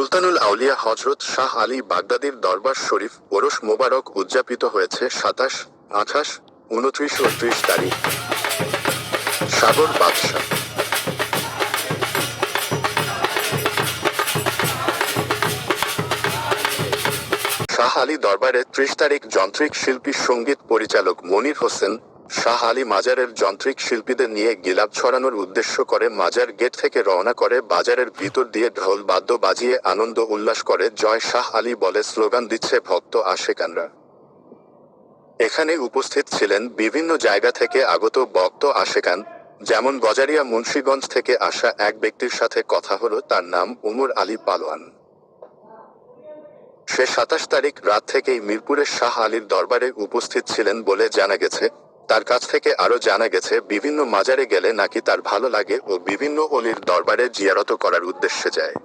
সুলতানুল আউলিয়া হজরত শাহ আলী বাগদাদির দরবার শরীফ ওরস মোবারক উদযাপিত হয়েছে সাতাশ, আঠাশ, উনত্রিশ ও ত্রিশ তারিখ। সাগর বাদশাহ। শাহ আলী দরবারে ত্রিশ তারিখ যন্ত্রিক শিল্পী সংগীত পরিচালক মনির হোসেন শাহ আলী মাজারের যন্ত্রিক শিল্পীদের নিয়ে গিলাপ ছড়ানোর উদ্দেশ্য করে মাজার গেট থেকে রওনা করে বাজারের ভিতর দিয়ে ঢোল বাদ্য বাজিয়ে আনন্দ উল্লাস করে জয় শাহ আলী বলে স্লোগান দিচ্ছে ভক্ত আশেকানরা। এখানে উপস্থিত ছিলেন বিভিন্ন জায়গা থেকে আগত বক্ত আশেকান, যেমন গজারিয়া মুন্সীগঞ্জ থেকে আসা এক ব্যক্তির সাথে কথা হলো, তার নাম উমর আলী পালোয়ান। সে সাতাশ তারিখ রাত থেকেই মিরপুরের শাহ আলীর দরবারে উপস্থিত ছিলেন বলে জানা গেছে। তার কাছ থেকে আরও জানা গেছে, বিভিন্ন মাজারে গেলে নাকি তার ভালো লাগে ও বিভিন্ন অলির দরবারে জিয়ারত করার উদ্দেশ্যে যায়।